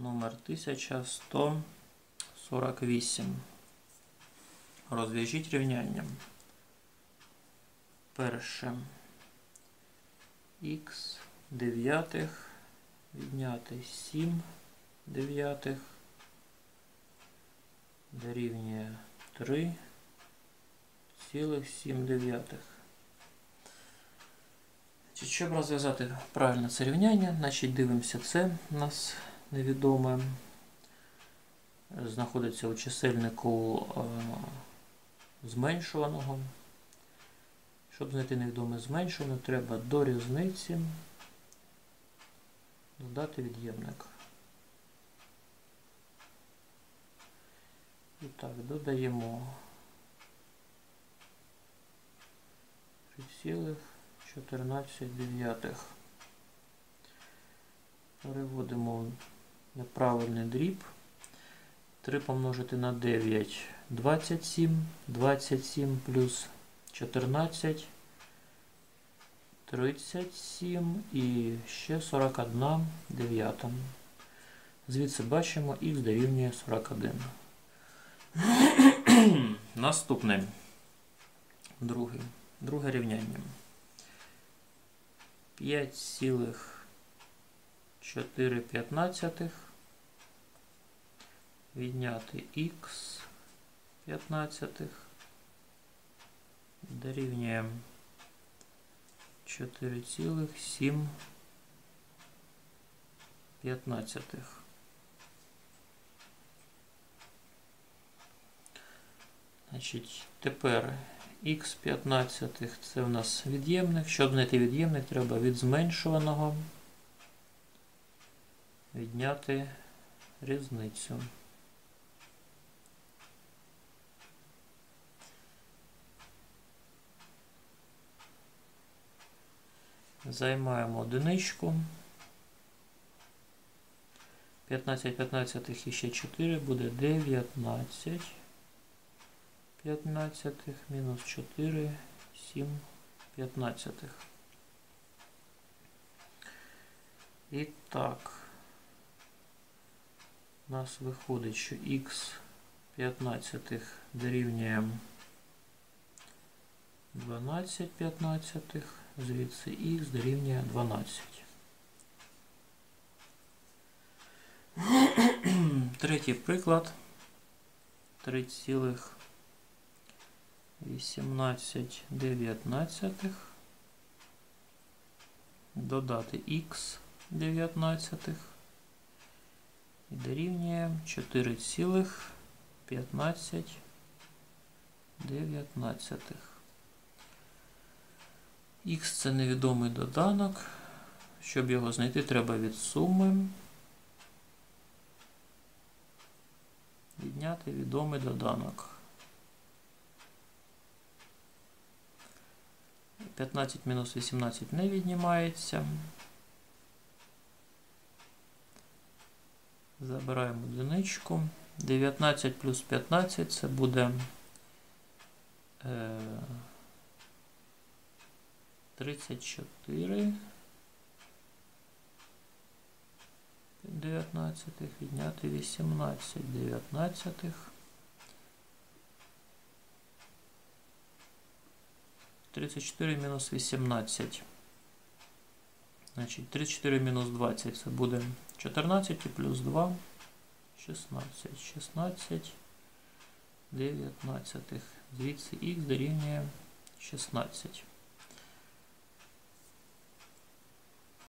Номер 1148. Розв'яжіть рівняння. Перше. Х дев'ятих відняти 7 дев'ятих дорівнює 3 цілих 7 дев'ятих. Щоб розв'язати правильно це рівняння, значить дивимося це у нас невідоме. Знаходиться у чисельнику е, зменшуваного. Щоб знайти невідоме зменшуване, треба до різниці додати від'ємник. І так, додаємо 3,14. Переводимо неправильний дріб. 3 помножити на 9 27, 27 плюс 14, 37 і ще 41 дев'ята. Звідси бачимо х дорівнює 41. Наступне. Друге. Друге рівняння. 5,4 відняти х 15 дорівнює 4,7 п'ятнадцятих. Значить, тепер х 15 це в нас від'ємник. Щоб знайти від'ємник, треба від зменшуваного відняти різницю. Займаємо одиничку. 15 15 і ще 4 буде 19. 15 мінус 4, 7 15. І так, у нас виходить, що х 15 дорівнює 12 15, звідси х дорівнює 12. Третій приклад. 3,18 19 додати х 19 і дорівнює 4,15 19. Х це невідомий доданок. Щоб його знайти, треба від суми відняти відомий доданок. 15 мінус 18 не віднімається. Забираємо одиничку. 19 плюс 15 це буде е, 34 дев'ятнадцятих, відняти 18 дев'ятнадцятих. 34 мінус 18. Значить, 34 мінус 20 це буде 14 плюс 2, 16. 16 19. Звідси х дорівнює 16.